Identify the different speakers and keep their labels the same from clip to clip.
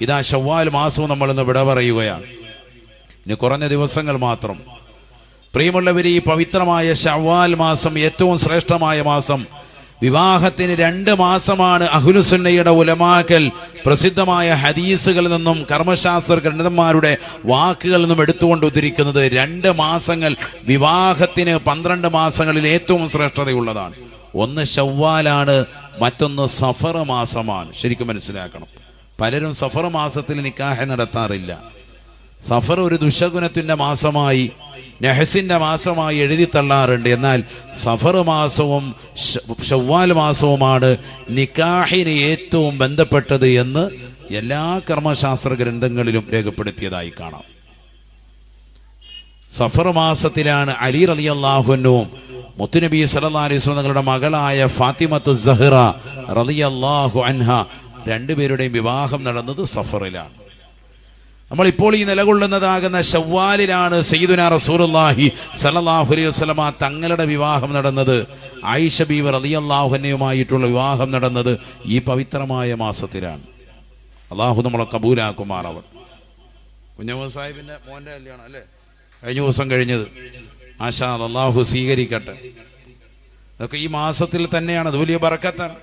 Speaker 1: ഇതാ ഷവ്വാൽ മാസവും നമ്മളിന്ന് വിട പറയുകയാണ്. ഇനി കുറഞ്ഞ ദിവസങ്ങൾ മാത്രം. പ്രിയമുള്ളവർ ഈ പവിത്രമായ ഷവ്വാൽ മാസം ഏറ്റവും ശ്രേഷ്ഠമായ മാസം. വിവാഹത്തിന് രണ്ട് മാസമാണ് അഹുലുസുന്നയുടെ ഉലമാക്കൽ പ്രസിദ്ധമായ ഹദീസുകളിൽ നിന്നും കർമ്മശാസ്ത്ര ഗ്രന്ഥന്മാരുടെ വാക്കുകളിൽ നിന്നും എടുത്തുകൊണ്ട് ഉദ്ധരിക്കുന്നത് രണ്ട് മാസങ്ങൾ വിവാഹത്തിന് പന്ത്രണ്ട് മാസങ്ങളിൽ ഏറ്റവും ശ്രേഷ്ഠതയുള്ളതാണ്. ഒന്ന് ഷവ്വാലാണ് മറ്റൊന്ന് സഫർ മാസമാണ്. ശരിക്കും മനസ്സിലാക്കണം. പലരും സഫർ മാസത്തിൽ നിക്കാഹ നടത്താറില്ല. സഫർ ഒരു ദുഷഗുണത്തിന്റെ മാസമായി നെഹസിന്റെ മാസമായി എഴുതി തള്ളാറുണ്ട്. എന്നാൽ സഫർ മാസവും ഷവ്വാൽ മാസവുമാണ് നിക്കാഹിന് ഏറ്റവും ബന്ധപ്പെട്ടത് എന്ന് എല്ലാ കർമ്മശാസ്ത്ര ഗ്രന്ഥങ്ങളിലും രേഖപ്പെടുത്തിയതായി കാണാം. സഫർ മാസത്തിലാണ് അലി റലി അള്ളാഹുനും മുത്തുനബി സലഹ് വസല്ലം തങ്ങളുടെ മകളായ ഫാത്തിമത്ത് സഹ്റ റളിയല്ലാഹു അൻഹ രണ്ടുപേരുടെയും വിവാഹം നടന്നത് സഫറിലാണ്. നമ്മളിപ്പോൾ ഈ നിലകൊള്ളുന്നതാകുന്ന ഷവ്വാലിലാണ് സയ്യിദുന റസൂലുള്ളാഹി സലല്ലാഹു അലൈഹി വസ്ലമ തങ്ങളുടെ വിവാഹം നടന്നത്. ആയിഷ ബീവർ റളിയല്ലാഹു അൻഹയുമായിട്ടുള്ള വിവാഹം നടന്നത് ഈ പവിത്രമായ മാസത്തിലാണ്. അള്ളാഹു നമ്മളെ കബൂലാക്കുമാറവൻ കുഞ്ഞമ്മ സാഹിബിന്റെ മോന്റെ കല്യാണം അല്ലേ? കഴിഞ്ഞ ദിവസം കഴിഞ്ഞത്. ആശാ അള്ളാഹു സ്വീകരിക്കട്ടെ. അതൊക്കെ ഈ മാസത്തിൽ തന്നെയാണ്. അത് വലിയ ബറക്കത്താണ്.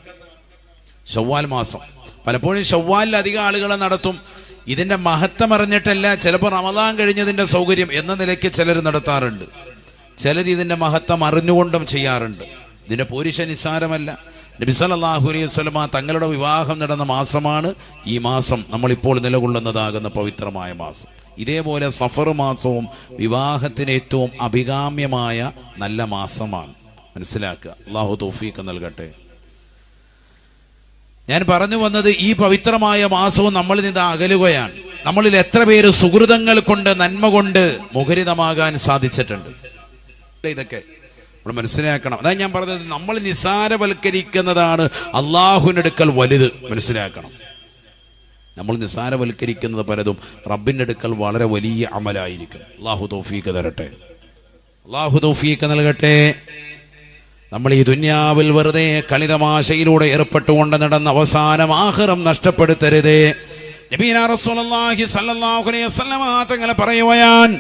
Speaker 1: ഷവ്വാൽ മാസം. പലപ്പോഴും ചൊവ്വാലിൽ അധികം ആളുകൾ നടത്തും. ഇതിന്റെ മഹത്വം അറിഞ്ഞിട്ടല്ല ചിലപ്പോൾ റമദാൻ കഴിഞ്ഞതിന്റെ സൗകര്യം എന്ന നിലയ്ക്ക് ചിലർ നടത്താറുണ്ട്. ചിലർ ഇതിന്റെ മഹത്വം അറിഞ്ഞുകൊണ്ടും ചെയ്യാറുണ്ട്. ഇതിന്റെ പോരിശ നിസ്സാരമല്ല. നബി സല്ലല്ലാഹു അലൈഹി വസല്ലമ തങ്ങളുടെ വിവാഹം നടന്ന മാസമാണ് ഈ മാസം നമ്മളിപ്പോൾ നിലകൊള്ളുന്നതാകുന്ന പവിത്രമായ മാസം. ഇതേപോലെ സഫർ മാസവും വിവാഹത്തിന് ഏറ്റവും അഭികാമ്യമായ നല്ല മാസമാണ്. മനസ്സിലാക്കുക. അള്ളാഹു തോഫീക്ക് നൽകട്ടെ. ഞാൻ പറഞ്ഞു വന്നത് ഈ പവിത്രമായ മാസവും നമ്മളിൽ നിന്ന് അകലുകയാണ്. നമ്മളിൽ എത്ര പേര് സുഹൃതങ്ങൾ കൊണ്ട് നന്മ കൊണ്ട് മുഖരിതമാകാൻ സാധിച്ചിട്ടുണ്ട്. ഇതൊക്കെ? നമ്മൾ മനസ്സിലാക്കണം. അതായത് ഞാൻ പറഞ്ഞത് നമ്മൾ നിസാരവൽക്കരിക്കുന്നതാണ് അള്ളാഹുവിനടുക്കൽ വലുത്. മനസ്സിലാക്കണം. നമ്മൾ നിസാരവൽക്കരിക്കുന്നത് പലതും റബ്ബിന്റെ അടുക്കൽ വളരെ വലിയ അമലായിരിക്കും. അള്ളാഹു തൗഫീക്ക് തരട്ടെ. അള്ളാഹു തൗഫീക്ക് നൽകട്ടെ. നമ്മൾ ഈ ദുന്യാവിൽ വെറുതെ കളിതമാശയിലൂടെ ഏർപ്പെട്ടുകൊണ്ട് നടന്ന അവസാനം ആഹ്റം നഷ്ടപ്പെടുത്തരുതേ. തങ്ങളെ പറയുവാൻ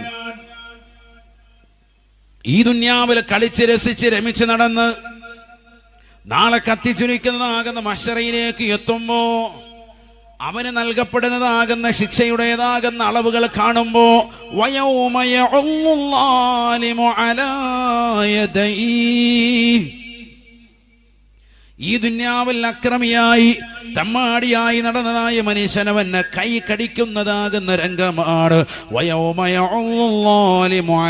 Speaker 1: ഈ ദുന്യാവിൽ കളിച്ച് രസിച്ച് രമിച്ച് നടന്ന് നാളെ കത്തിച്ചുരിക്കുന്നതാകുന്ന മഷറയിലേക്ക് എത്തുമ്പോ അവന് നൽകപ്പെടുന്നതാകുന്ന ശിക്ഷയുടേതാകുന്ന അളവുകൾ കാണുമ്പോ ഈ ദുന്യാവിൽ അക്രമിയായി തമ്മാടിയായി നടന്നതായ മനുഷ്യനവന് കൈ കടിക്കുന്നതാകുന്ന രംഗമാണ് വയോമയോലിമു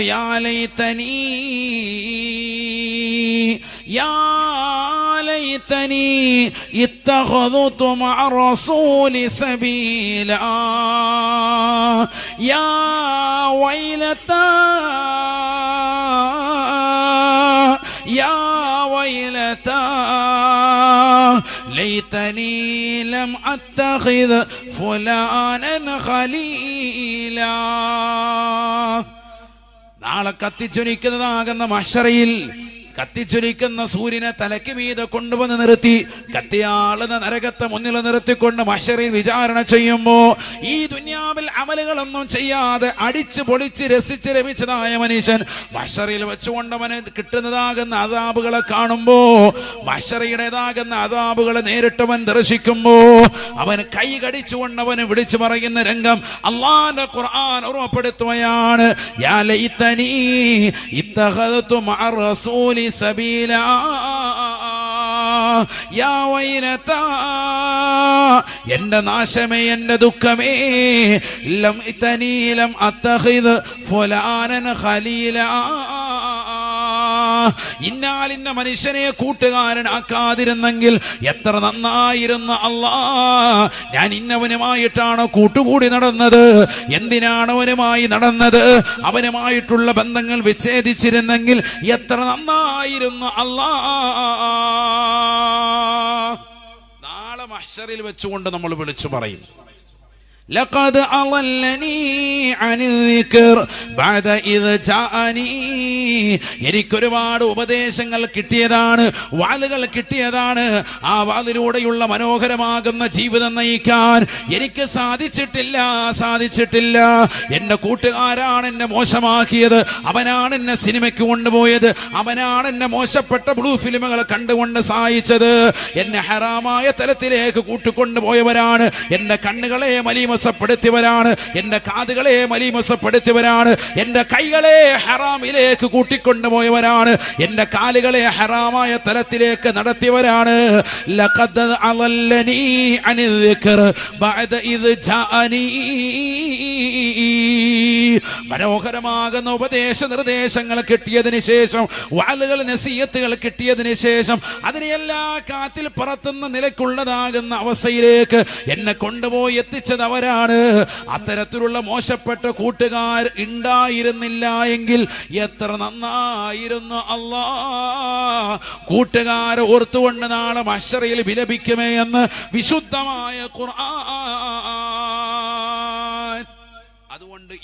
Speaker 1: യാലൈ തനീ യാ ലൈതനീ യാ ലൈതനീ اتخذت مع الرسول سبيلا يا ويلتا يا ويلتا ليتني لم اتخذ فلانا خليلا നാളെ കത്തിച്ചൊരിക്കുന്നതാകുന്ന മഷറയിൽ കത്തിച്ചൊരിക്കുന്ന സൂര്യനെ തലയ്ക്ക് മീതെ കൊണ്ടുവന്ന് നിർത്തി കത്തിയാളുന്ന നരകത്തെ മുന്നിൽ നിർത്തിക്കൊണ്ട് മഷറിൽ വിചാരണ ചെയ്യുമ്പോ ഈ ദുന്യാവിൽ അമലുകളൊന്നും ചെയ്യാതെ അടിച്ച് പൊളിച്ച് രസിച്ച് ലഭിച്ചതായ മനുഷ്യൻ മഷറിൽ വെച്ചുകൊണ്ട് അവന് കിട്ടുന്നതാകുന്ന അതാബുകളെ കാണുമ്പോ മഷറിയുടേതാകുന്ന അതാബുകളെ നേരിട്ടവൻ ദർശിക്കുമ്പോ അവന് കൈ കടിച്ചുകൊണ്ട് അവന് വിളിച്ചു പറയുന്ന രംഗം അള്ളാന്റെ ഖുർആൻ ഓർമ്മപ്പെടുത്തുകയാണ്. വൈലതാ എന്റെ നാശമേ എന്റെ ദുഃഖമേ ലം തനീലം അത്തഹിദ് ഫുലാനൻ ഖലീലാ. ഇന്നാലിന്ന മനുഷ്യനെ കൂട്ടുകാരനാക്കാതിരുന്നെങ്കിൽ എത്ര നന്നായിരുന്നു അല്ലാ ഞാൻ ഇന്നവനുമായിട്ടാണ് കൂട്ടുകൂടി നടന്നത്? എന്തിനാണ് അവനുമായി നടന്നത്? അവനുമായിട്ടുള്ള ബന്ധങ്ങൾ വിച്ഛേദിച്ചിരുന്നെങ്കിൽ എത്ര നന്നായിരുന്നു അല്ലാ നാളെ മഹ്ഷറിൽ വെച്ചുകൊണ്ട് നമ്മൾ വിളിച്ചു പറയും. لقد أضلني عن الذكر بعد إذ جاءني എനിക്കൊരുപാട് ഉപദേശങ്ങൾ കിട്ടിയതാണ് വാളുകൾ കിട്ടിയതാണ് ആ വാളിലൂടെയുള്ള മനോഹരമാകുന്ന ജീവിതം നയിക്കാൻ എനിക്ക് സാധിച്ചിട്ടില്ല സാധിച്ചിട്ടില്ല എന്റെ കൂട്ടുകാരാണ് എന്നെ മോശമാക്കിയത് അവനാണ് എന്നെ സിനിമയ്ക്ക് കൊണ്ടുപോയത് അവനാണ് എന്നെ മോശപ്പെട്ട ബ്ലൂ ഫിലിമുകൾ കണ്ടുകൊണ്ട് സഹായിച്ചത് എന്നെ ഹറാമായ തലത്തിലേക്ക് കൂട്ടിക്കൊണ്ടുപോയവരാണ് എന്റെ കണ്ണുകളെ മലീമസപ്പെടുത്തിയവരാണ്. എന്റെ കാതുകളെ മലീമസപ്പെടുത്തിയവരാണ്. എന്റെ കൈകളെ ഹറാമിലേക്ക് കൂട്ടിക്കൊണ്ടുപോയവരാണ്. എന്റെ കാലുകളെ ഹറാമായ തലത്തിലേക്ക് നടത്തിയവരാണ്. അനിൽ മനോഹരമാകുന്ന ഉപദേശ നിർദ്ദേശങ്ങൾ കിട്ടിയതിന് ശേഷം വാലുകൾ നസീയത്തുകൾ കിട്ടിയതിന് ശേഷം അതിനെല്ലാ കാത്തിൽ പറത്തുന്ന നിലക്കുള്ളതാകുന്ന അവസ്ഥയിലേക്ക് എന്നെ കൊണ്ടുപോയി എത്തിച്ചത് അവരാണ്. അത്തരത്തിലുള്ള മോശപ്പെട്ട കൂട്ടുകാർ ഉണ്ടായിരുന്നില്ല എങ്കിൽ എത്ര നന്നായിരുന്നു അല്ലാ. കൂട്ടുകാരെ ഓർത്തുകൊണ്ട് നാളെ മഷറയിൽ വിലപിക്കുമേ എന്ന് വിശുദ്ധമായ ഖുർആൻ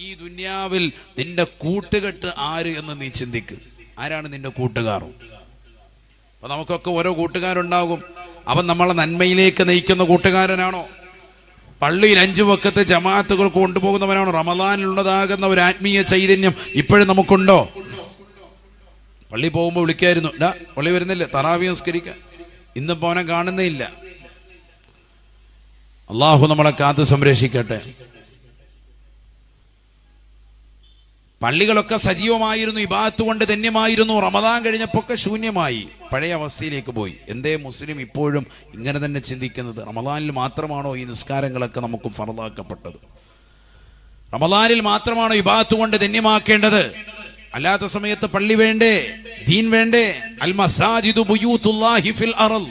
Speaker 1: ഈ ദുന്യാവിൽ നിന്റെ കൂട്ടുകെട്ട് ആര് എന്ന് നീ ചിന്തിക്ക്. ആരാണ് നിന്റെ കൂട്ടുകാർ അപ്പൊ നമുക്കൊക്കെ ഓരോ കൂട്ടുകാരുണ്ടാകും. അവൻ നമ്മളെ നന്മയിലേക്ക് നയിക്കുന്ന കൂട്ടുകാരനാണോ? പള്ളിയിൽ അഞ്ചു വക്കത്തെ ജമാഅത്തുകൾ കൊണ്ടുപോകുന്നവനാണോ? റമദാനിലുള്ളതാകുന്ന ഒരു ആത്മീയ ചൈതന്യം ഇപ്പോഴും നമുക്കുണ്ടോ? പള്ളി പോകുമ്പോൾ വിളിക്കായിരുന്നു. ഡാ പള്ളി വരുന്നില്ല? തറാവി സംസ്കരിക്കാൻ ഇന്നും പോനെ കാണുന്നേ ഇല്ല. അള്ളാഹു നമ്മളെ കാത്തു സംരക്ഷിക്കട്ടെ. പള്ളികളൊക്കെ സജീവമായിരുന്നു ഇബാത്ത് കൊണ്ട് ധന്യമായിരുന്നു. റമദാൻ കഴിഞ്ഞപ്പോൾ ഒക്കെ ശൂന്യമായി. പഴയ അവസ്ഥയിലേക്ക് പോയി. എന്തേ മുസ്ലിം ഇപ്പോഴും ഇങ്ങനെ തന്നെ ചിന്തിക്കുന്നത്? റമദാനിൽ മാത്രമാണോ ഈ നിസ്കാരങ്ങളൊക്കെ നമുക്ക് ഫറദാക്കപ്പെട്ടത്? റമദാനിൽ മാത്രമാണോ ഇബാത്ത് കൊണ്ട് ധന്യമാക്കേണ്ടത്? അല്ലാത്ത സമയത്ത് പള്ളി വേണ്ടേ? ദീൻ വേണ്ടേ? അൽ മസാജിദു ബുയൂത്തുല്ലാഹി ഫിൽ അറൽ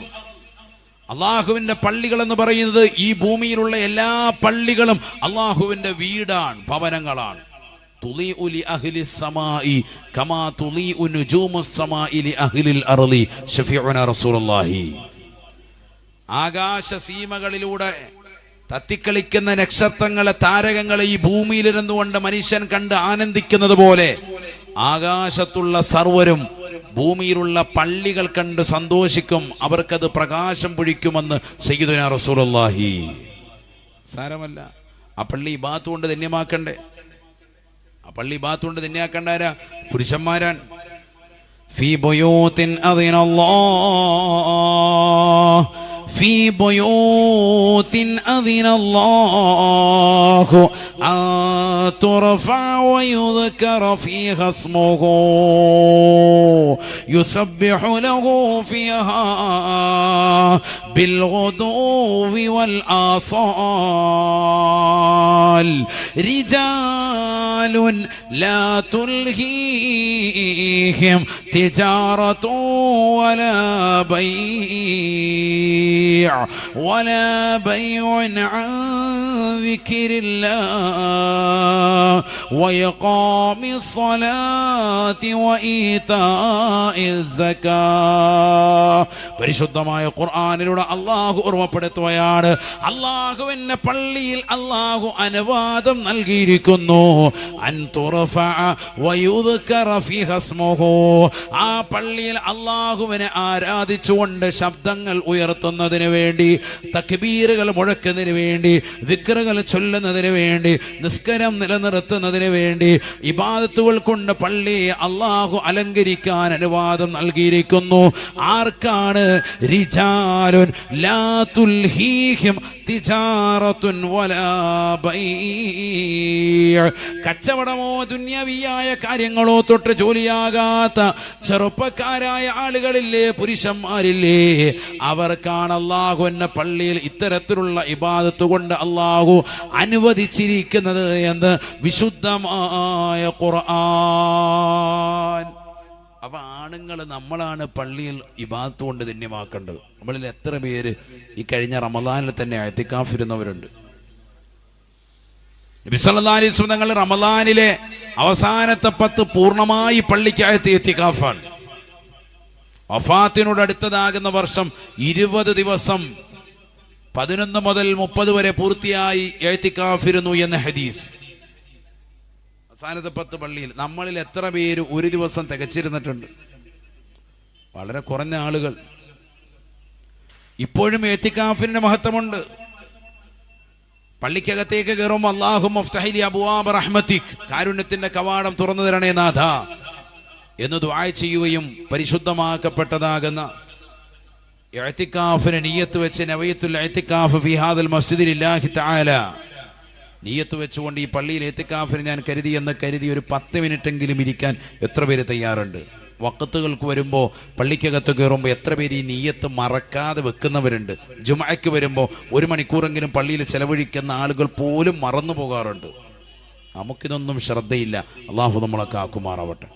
Speaker 1: അള്ളാഹുവിന്റെ പള്ളികൾ എന്ന് പറയുന്നത് ഈ ഭൂമിയിലുള്ള എല്ലാ പള്ളികളും അള്ളാഹുവിന്റെ വീടാണ് ഭവനങ്ങളാണ്. ആകാശ സീമകളിലൂടെ തത്തിക്കളിക്കുന്ന നക്ഷത്രങ്ങളെ താരകങ്ങളെ ഈ ഭൂമിയിലിരുന്നുകൊണ്ട് മനുഷ്യൻ കണ്ട് ആനന്ദിക്കുന്നത് പോലെ ആകാശത്തുള്ള സർവരും ഭൂമിയിലുള്ള പള്ളികൾ കണ്ട് സന്തോഷിക്കും അവർക്കത് പ്രകാശം പൊഴിക്കുമെന്ന് സയ്യിദുന റസൂലുള്ളാഹി. സാരമല്ല. ആ പള്ളി ബാത്ത് കൊണ്ട് ധന്യമാക്കണ്ടേ? ആ പള്ളി ബാത്ത് കൊണ്ട് ധന്യമാക്കണ്ടാരാ പുരുഷന്മാരാൻ في بيوت أذن الله في بيوت أذن الله أن ترفع ويذكر فيها اسمه. يسبح له فيها بالغدو والآصال. رجال لا تلهيهم تجارة ولا بيع ولا بيع عن ذكر الله. وإقام الصلاة وإيتاء الزكاة പരിശുദ്ധമായ ഖുർആാനിലൂടെ അള്ളാഹു ഓർമ്മപ്പെടുത്തുകയാണ് അള്ളാഹുവിന്റെ പള്ളിയിൽ അള്ളാഹു അനുവാദം നൽകിയിരിക്കുന്നു അൻ തുറഫഅ വയുദ്കറ ഫീഹ ഇസ്മുഹു. ആ പള്ളിയിൽ അള്ളാഹുവിനെ ആരാധിച്ചുകൊണ്ട് ശബ്ദങ്ങൾ ഉയർത്തുന്നതിന് വേണ്ടി തക്ബീറുകൾ മുഴക്കുന്നതിന് വേണ്ടി വിക്രകൾ ചൊല്ലുന്നതിന് വേണ്ടി നിസ്കരം നിലനിർത്തുന്നതിന് വേണ്ടി ഇബാദത്തുകൾ കൊണ്ട് പള്ളി അള്ളാഹു അലങ്കരിക്കാൻ അനുവാദം നൽകിയിരിക്കുന്നു. ആർക്കാണ്? തിജാറത്തുൻ വലാ. കച്ചവടമോ ദുന്യവിയായ കാര്യങ്ങളോ തൊട്ട് ജോലിയാകാത്ത ചെറുപ്പക്കാരായ ആളുകളില്ലേ പുരുഷന്മാരില്ലേ? അവർക്കാണ് അള്ളാഹു എന്ന പള്ളിയിൽ ഇത്തരത്തിലുള്ള ഇബാദത്ത് കൊണ്ട് അള്ളാഹു അനുവദിച്ചിരിക്കുന്നത് എന്ന് വിശുദ്ധമായ ഖുർആൻ. അപ്പൊ ആണുങ്ങൾ നമ്മളാണ് പള്ളിയിൽ ഇബാത്ത് കൊണ്ട് ധന്യമാക്കേണ്ടത്. നമ്മളിൽ എത്ര പേര് ഈ കഴിഞ്ഞ റമദാനിൽ തന്നെ അയത്തിക്കാഫിരുന്നവരുണ്ട് നബിസല്ലാസ്വം തങ്ങൾ റമദാനിലെ അവസാനത്തെ പത്ത് പൂർണമായി പള്ളിക്കകത്ത് എത്തിക്കാഫാണ്. വഫാത്തിനോട് അടുത്തതാകുന്ന വർഷം ഇരുപത് ദിവസം പതിനൊന്ന് മുതൽ മുപ്പത് വരെ പൂർത്തിയായി എഴുത്തിക്കാഫിരുന്നു എന്ന ഹദീസ്. അവസാനത്തെ പത്ത് പള്ളിയിൽ നമ്മളിൽ എത്ര പേര് ഒരു ദിവസം തികച്ചിരുന്നിട്ടുണ്ട്? വളരെ കുറഞ്ഞ ആളുകൾ. ഇപ്പോഴും എഴുത്തിക്കാഫിന്റെ മഹത്വമുണ്ട്. പള്ളിക്കകത്തേക്ക് കയറുമ്പോൾ അള്ളാഹു മഫ്തഹിലി അബുവാബ് റഹ്മത്തിക്. കാരുണ്യത്തിന്റെ കവാടം തുറന്നു തരണേ നാഥ. എന്ന് ദുആ ചെയ്യുകയും പരിശുദ്ധമാക്കപ്പെട്ടതാകുന്ന എഴുത്തിക്കാഫിന് നീയത്ത് വെച്ച് നവയത്തുൽ എഴുത്തിക്കാഫ് ഫിഹാദൽ മസ്ജിദിലില്ലാഹി തആല. നീയത്ത് വെച്ചുകൊണ്ട് ഈ പള്ളിയിൽ എത്തിക്കാഫിന് ഞാൻ കരുതി എന്ന് കരുതി ഒരു പത്ത് മിനിറ്റെങ്കിലും ഇരിക്കാൻ എത്ര പേര് തയ്യാറുണ്ട്? വക്കത്തുകൾക്ക് വരുമ്പോൾ പള്ളിക്കകത്ത് കയറുമ്പോൾ എത്ര പേര് ഈ നീയത്ത് മറക്കാതെ വെക്കുന്നവരുണ്ട്? ജുമയ്ക്ക് വരുമ്പോൾ ഒരു മണിക്കൂറെങ്കിലും പള്ളിയിൽ ചെലവഴിക്കുന്ന ആളുകൾ പോലും മറന്നു പോകാറുണ്ട്. നമുക്കിതൊന്നും ശ്രദ്ധയില്ല. അള്ളാഹു നമ്മളെ കാക്കുമാറാവട്ടെ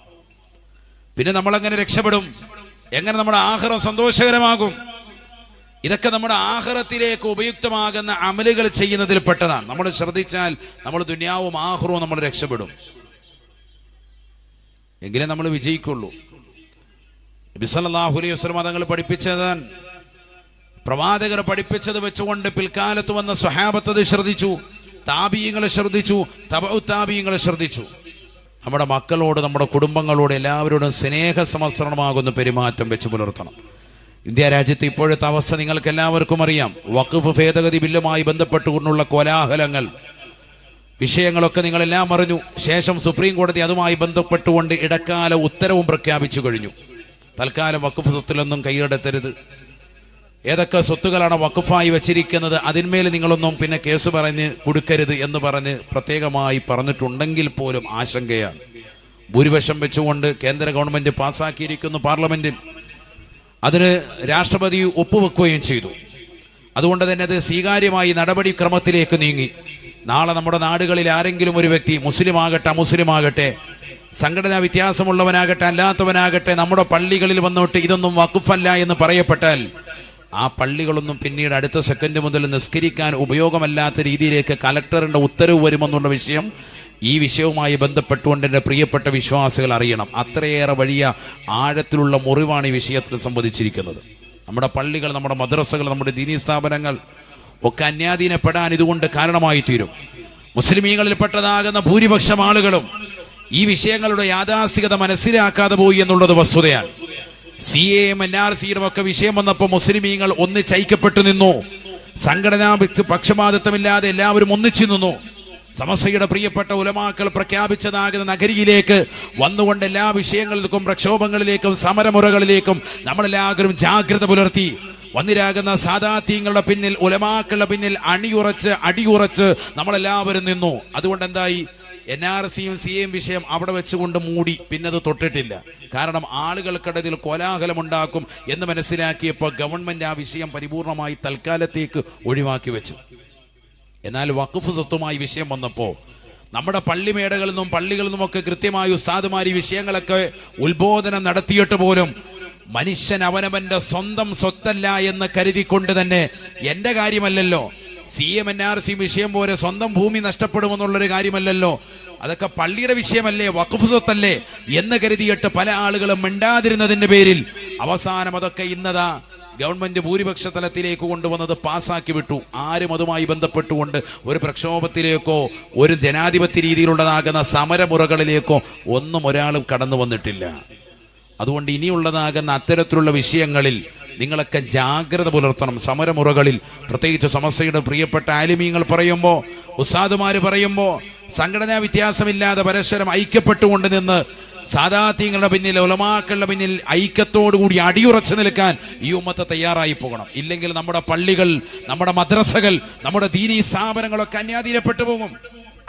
Speaker 1: പിന്നെ നമ്മളെങ്ങനെ രക്ഷപ്പെടും? എങ്ങനെ നമ്മുടെ ആഹാരം സന്തോഷകരമാകും? ഇതൊക്കെ നമ്മുടെ ആഹ്റത്തിലേക്ക് ഉപയുക്തമാകുന്ന അമലുകൾ ചെയ്യുന്നതിൽ പെട്ടതാണ്. നമ്മൾ ശ്രദ്ധിച്ചാൽ നമ്മൾ ദുനിയാവും ആഹ്റവും നമ്മൾ രക്ഷപ്പെടും. എങ്കിലേ നമ്മൾ വിജയിക്കുള്ളൂ. ബിസലാഹുലി വസ്ലം തങ്ങൾ പഠിപ്പിച്ചതാണ് പ്രവാചകർ പഠിപ്പിച്ചത് വെച്ചുകൊണ്ട് പിൽക്കാലത്ത് വന്ന സ്വഹാബത്തത് ശ്രദ്ധിച്ചു താപീയങ്ങളെ ശ്രദ്ധിച്ചു തപൗത്താപീയങ്ങളെ ശ്രദ്ധിച്ചു. നമ്മുടെ മക്കളോട് നമ്മുടെ കുടുംബങ്ങളോട് എല്ലാവരോടും സ്നേഹ സമസ്രണമാകുന്ന പെരുമാറ്റം വെച്ച് പുലർത്തണം. ഇന്ത്യ രാജ്യത്ത് ഇപ്പോഴത്തെ അവസ്ഥ നിങ്ങൾക്ക് എല്ലാവർക്കും അറിയാം. വഖഫ് ഭേദഗതി ബില്ലുമായി ബന്ധപ്പെട്ടുകൊണ്ടുള്ള കോലാഹലങ്ങൾ വിഷയങ്ങളൊക്കെ നിങ്ങളെല്ലാം അറിഞ്ഞു. ശേഷം സുപ്രീം കോടതി അതുമായി ബന്ധപ്പെട്ടുകൊണ്ട് ഇടക്കാല ഉത്തരവും പ്രഖ്യാപിച്ചു കഴിഞ്ഞു. തൽക്കാലം വഖഫ് സ്വത്തിലൊന്നും കൈയെടുത്തരുത് ഏതൊക്കെ സ്വത്തുകളാണ് വഖഫായി വച്ചിരിക്കുന്നത് അതിന്മേൽ നിങ്ങളൊന്നും പിന്നെ കേസ് പറഞ്ഞ് കൊടുക്കരുത് എന്ന് പറഞ്ഞ് പ്രത്യേകമായി പറഞ്ഞിട്ടുണ്ടെങ്കിൽ പോലും ആശങ്കയാണ്. ഭൂരിപക്ഷം വെച്ചുകൊണ്ട് കേന്ദ്ര ഗവൺമെന്റ് പാസ്സാക്കിയിരിക്കുന്നു പാർലമെന്റിൽ. അതിന് രാഷ്ട്രപതി ഒപ്പുവെക്കുകയും ചെയ്തു. അതുകൊണ്ട് തന്നെ അത് സ്വീകാര്യമായി നടപടിക്രമത്തിലേക്ക് നീങ്ങി. നാളെ നമ്മുടെ നാടുകളിൽ ആരെങ്കിലും ഒരു വ്യക്തി മുസ്ലിം ആകട്ടെ അമുസ്ലിം ആകട്ടെ സംഘടനാ വ്യത്യാസമുള്ളവനാകട്ടെ അല്ലാത്തവനാകട്ടെ നമ്മുടെ പള്ളികളിൽ വന്നോട്ട് ഇതൊന്നും വക്കുഫല്ല എന്ന് പറയപ്പെട്ടാൽ ആ പള്ളികളൊന്നും പിന്നീട് അടുത്ത സെക്കൻഡ് മുതൽ നിസ്കരിക്കാൻ ഉപയോഗമല്ലാത്ത രീതിയിലേക്ക് കലക്ടറിന്റെ ഉത്തരവ് വരുമെന്നുള്ള വിഷയം ഈ വിഷയവുമായി ബന്ധപ്പെട്ടുകൊണ്ട് എന്റെ പ്രിയപ്പെട്ട വിശ്വാസികൾ അറിയണം. അത്രയേറെ വലിയ ആഴത്തിലുള്ള മുറിവാണ് ഈ വിഷയത്തിൽ സംബന്ധിച്ചിരിക്കുന്നത് നമ്മുടെ പള്ളികൾ നമ്മുടെ മദ്രസകൾ നമ്മുടെ ദീനീ സ്ഥാപനങ്ങൾ ഒക്കെ അന്യാധീനപ്പെടാൻ ഇതുകൊണ്ട് കാരണമായി തീരും മുസ്ലിമീങ്ങളിൽപ്പെട്ടതാകുന്ന ഭൂരിപക്ഷം ആളുകളും ഈ വിഷയങ്ങളുടെ യാഥാസ്ഥികത മനസ്സിലാക്കാതെ പോയി എന്നുള്ളത് വസ്തുതയാണ്. സി എം എൻ ആർ സിയുടെ ഒക്കെ വിഷയം വന്നപ്പോൾ മുസ്ലിമീങ്ങൾ ഒന്നിച്ചയക്കപ്പെട്ടു നിന്നു. സംഘടനാ പക്ഷ- പക്ഷപാതിത്വമില്ലാതെ എല്ലാവരും ഒന്നിച്ചു നിന്നു. സമസ്തയുടെ പ്രിയപ്പെട്ട ഉലമാക്കൾ പ്രഖ്യാപിച്ചതാകുന്ന നഗരിയിലേക്ക് വന്നുകൊണ്ട് എല്ലാ വിഷയങ്ങളിലേക്കും പ്രക്ഷോഭങ്ങളിലേക്കും സമരമുറകളിലേക്കും നമ്മളെല്ലാവരും ജാഗ്രത പുലർത്തി. വന്നിരാകുന്ന സാധാത്യങ്ങളുടെ പിന്നിൽ ഉലമാക്കളുടെ പിന്നിൽ അണിയുറച്ച് അടിയുറച്ച് നമ്മളെല്ലാവരും നിന്നു. അതുകൊണ്ട് എന്തായി? എൻ ആർ സിയും സി എം വിഷയം അവിടെ വെച്ചുകൊണ്ട് മൂടി. പിന്നെ അത് തൊട്ടിട്ടില്ല. കാരണം ആളുകൾക്കിടയിൽ കോലാഹലമുണ്ടാക്കും എന്ന് മനസ്സിലാക്കിയപ്പോൾ ഗവൺമെന്റ് ആ വിഷയം പരിപൂർണമായി തൽക്കാലത്തേക്ക് ഒഴിവാക്കി വെച്ചു. എന്നാൽ വഖഫ് സ്വത്തുമായി വിഷയം വന്നപ്പോൾ നമ്മുടെ പള്ളിമേടകളിൽ നിന്നും പള്ളികളിൽ നിന്നുമൊക്കെ കൃത്യമായി ഉസ്താദുമാർ ഈ വിഷയങ്ങളൊക്കെ ഉത്ബോധനം നടത്തിയിട്ട് പോലും മനുഷ്യൻ അവനവന്റെ സ്വന്തം സ്വത്തല്ല എന്ന് കരുതിക്കൊണ്ട് തന്നെ എന്റെ കാര്യമല്ലല്ലോ. C M N R C വിഷയം പോലെ സ്വന്തം ഭൂമി നഷ്ടപ്പെടുമെന്നുള്ളൊരു കാര്യമല്ലല്ലോ. അതൊക്കെ പള്ളിയുടെ വിഷയമല്ലേ വഖഫ് സ്വത്തല്ലേ എന്ന് കരുതിയിട്ട് പല ആളുകളും മിണ്ടാതിരുന്നതിന്റെ പേരിൽ അവസാനം അതൊക്കെ ഇന്നതാ ഗവൺമെന്റ് ഭൂരിപക്ഷ തലത്തിലേക്ക് കൊണ്ടുവന്നത് പാസാക്കി വിട്ടു. ആരും അതുമായി ബന്ധപ്പെട്ടുകൊണ്ട് ഒരു പ്രക്ഷോഭത്തിലേക്കോ ഒരു ജനാധിപത്യ രീതിയിലുള്ളതാകുന്ന സമരമുറകളിലേക്കോ ഒന്നും ഒരാളും കടന്നു വന്നിട്ടില്ല. അതുകൊണ്ട് ഇനിയുള്ളതാകുന്ന അത്തരത്തിലുള്ള വിഷയങ്ങളിൽ നിങ്ങളൊക്കെ ജാഗ്രത പുലർത്തണം. സമരമുറകളിൽ പ്രത്യേകിച്ച് സമസ്യയുടെ പ്രിയപ്പെട്ട ആലിമീങ്ങൾ പറയുമ്പോൾ ഉസ്താദുമാർ പറയുമ്പോൾ സംഘടനാ വ്യത്യാസമില്ലാതെ പരസ്പരം ഐക്യപ്പെട്ടുകൊണ്ട് നിന്ന് സാദാത്യങ്ങളുടെ പിന്നിൽ ഉലമാക്കളുടെ പിന്നിൽ ഐക്യത്തോടുകൂടി അടിയുറച്ചു നിൽക്കാൻ ഈ ഉമ്മത്തെ തയ്യാറായി പോകണം. ഇല്ലെങ്കിൽ നമ്മുടെ പള്ളികൾ നമ്മുടെ മദ്രസകൾ നമ്മുടെ ദീനീ സ്ഥാപനങ്ങളൊക്കെ അന്യാധീനപ്പെട്ടു പോകും.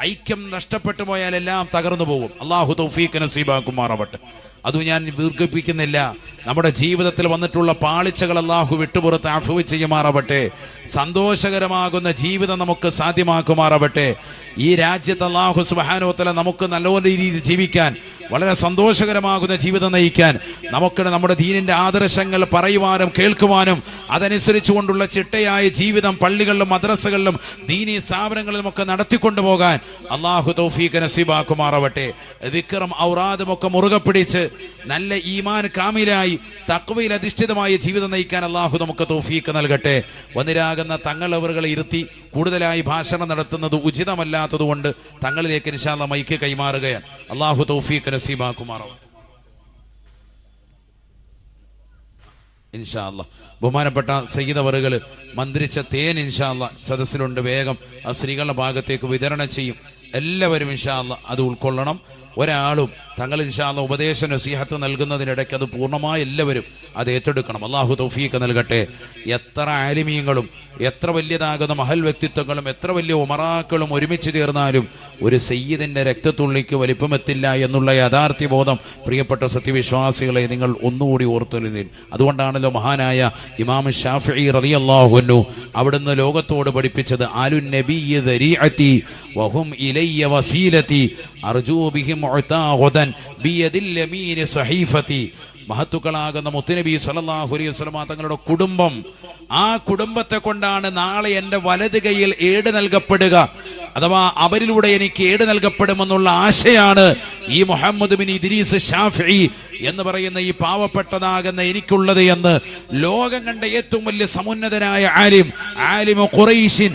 Speaker 1: ഐക്യം നഷ്ടപ്പെട്ടു പോയാൽ എല്ലാം തകർന്നു പോകും. അള്ളാഹു തൗഫീഖ് നസീബാക്കുമാറാവട്ടെ. അത് ഞാൻ ദീർഘിപ്പിക്കുന്നില്ല. നമ്മുടെ ജീവിതത്തിൽ വന്നിട്ടുള്ള പാളിച്ചകൾ അള്ളാഹു വിട്ടുപുറത്ത് ആഫുവ് ചെയ്യുമാറാവട്ടെ. സന്തോഷകരമാകുന്ന ജീവിതം നമുക്ക് സാധ്യമാക്കുമാറാവട്ടെ. ഈ രാജ്യത്ത് അള്ളാഹു സുബാനോത്തല നമുക്ക് നല്ലപോലെ രീതിയിൽ ജീവിക്കാൻ വളരെ സന്തോഷകരമാകുന്ന ജീവിതം നയിക്കാൻ നമുക്ക് നമ്മുടെ ദീനിന്റെ ആദർശങ്ങൾ പറയുവാനും കേൾക്കുവാനും അതനുസരിച്ചുകൊണ്ടുള്ള ചിട്ടയായ ജീവിതം പള്ളികളിലും മദ്രസകളിലും ദീനി സ്ഥാപനങ്ങളിലും ഒക്കെ നടത്തിക്കൊണ്ടുപോകാൻ അള്ളാഹു തൗഫീഖ് നസീബാക്കുമാറാവട്ടെ. വിക്രം ഔറാദുമൊക്കെ മുറുകെ പിടിച്ച് നല്ല ഈമാൻ കാമിലായി തക്വയിൽ അധിഷ്ഠിതമായ ജീവിതം നയിക്കാൻ അള്ളാഹു നമുക്ക് തൗഫീഖ് നൽകട്ടെ. വന്നിരാകുന്ന തങ്ങളവറുകളെ ഇരുത്തി കൂടുതലായി ഭാഷണം നടത്തുന്നത് ഉചിതമല്ലാത്തതുകൊണ്ട് തങ്ങളിലേക്ക് നിശാല മൈക്ക് കൈമാറുകയാണ്. അള്ളാഹു തൗഫീഖ് നസീബാക്കുമാറാവട്ടെ. ഇൻഷാല്ല ബഹുമാനപ്പെട്ട സയ്യിദവറുകൾ മന്ത്രിച്ച തേൻ ഇൻഷാല്ല സദസ്സിലുണ്ട് വേഗം. ആ സ്ത്രീകളുടെ ഭാഗത്തേക്ക് വിതരണം ചെയ്യും. എല്ലാവരും ഇൻഷാല്ല അത് ഉൾക്കൊള്ളണം. ഒരാളും തങ്ങൾ ഇൻഷാല്ല ഉപദേശ സിഹത്ത് നൽകുന്നതിനിടയ്ക്ക് അത് പൂർണമായി എല്ലാവരും അത് ഏറ്റെടുക്കണം. അള്ളാഹു തൗഫീഖ് നൽകട്ടെ. എത്ര ആലിമീങ്ങളും എത്ര വലിയതാകുന്ന മഹൽ വ്യക്തിത്വങ്ങളും എത്ര വലിയ ഉമറാക്കളും ഒരുമിച്ച് ചേർന്നാലും ഒരു സയ്യിദിന്റെ രക്തത്തുള്ളിക്ക് വലിപ്പമെത്തില്ല എന്നുള്ള യഥാർത്ഥ ബോധം പ്രിയപ്പെട്ട സത്യവിശ്വാസികളെ നിങ്ങൾ ഒന്നുകൂടി ഓർത്തുനിന്നിൽ അതുകൊണ്ടാണല്ലോ മഹാനായ ഇമാം ഷാഫി റളിയല്ലാഹുന്നു അവിടുന്ന് ലോകത്തോട് പഠിപ്പിച്ചത് ആലു നബി വഹും ഇലയ്യ വസീലത്തി മഹത്തുക്കളാകുന്ന മുത്തുനബി സലല്ലാഹു അലൈഹി വസല്ലമ തങ്ങളുടെ കുടുംബം ആ കുടുംബത്തെ കൊണ്ടാണ് നാളെ എന്റെ വലത് കൈയിൽ ഏട് നൽകപ്പെടുക. അഥവാ അവരിലൂടെ എനിക്ക് ഏട് നൽകപ്പെടുമെന്നുള്ള ആശയാണ് ഈ മുഹമ്മദ് ബിൻ ഇദ്രീസ് ഷാഫി എന്ന് പറയുന്ന ഈ പാവപ്പെട്ടതാകുന്ന എനിക്കുള്ളത് എന്ന് ലോകം കണ്ട ഏറ്റവും വലിയ സമുന്നതനായ ആലിം ആലിമു ഖുറൈശിൻ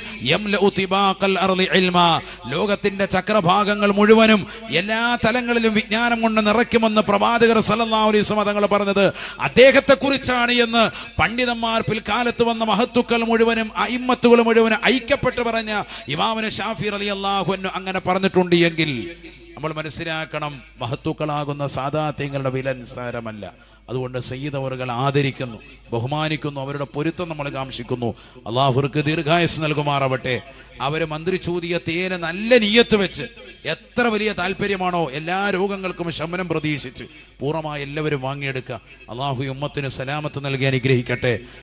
Speaker 1: ലോകത്തിന്റെ ചക്രഭാഗങ്ങൾ മുഴുവനും എല്ലാ തലങ്ങളിലും വിജ്ഞാനം കൊണ്ട് നിറയ്ക്കുമെന്ന് പ്രവാചകർ വസല്ലം തങ്ങൾ പറഞ്ഞത് അദ്ദേഹത്തെ കുറിച്ചാണ് എന്ന് പണ്ഡിതന്മാർ പിൽക്കാലത്ത് വന്ന മഹത്തുക്കൾ മുഴുവനും അയിമ്മത്തുകൾ മുഴുവനും ഐക്യപ്പെട്ട് പറഞ്ഞ ഇമാമിന് ഷാഫി റളിയല്ലാഹു അൻഹു അങ്ങനെ പറഞ്ഞിട്ടുണ്ട് എങ്കിൽ നമ്മൾ മനസ്സിലാക്കണം മഹത്തുക്കളാകുന്ന സാധാത്യങ്ങളുടെ വില നിസ്സാരമല്ല അതുകൊണ്ട് സയ്യിദ് അവറുകൾ ആദരിക്കുന്നു ബഹുമാനിക്കുന്നു അവരുടെ പൊരുത്തം നമ്മൾ കാംക്ഷിക്കുന്നു. അള്ളാഹുർക്ക് ദീർഘായുസ് നൽകുമാറാവട്ടെ. അവർ മന്ത്രി ചൂതിയ തേന നല്ല നീയത്ത് വെച്ച് എത്ര വലിയ താല്പര്യമാണോ എല്ലാ രോഗങ്ങൾക്കും ശമനം പ്രതീക്ഷിച്ച് പൂർണമായി എല്ലാവരും വാങ്ങിയെടുക്കുക. അള്ളാഹു ഉമ്മത്തിന് സലാമത്ത് നൽകി അനുഗ്രഹിക്കട്ടെ.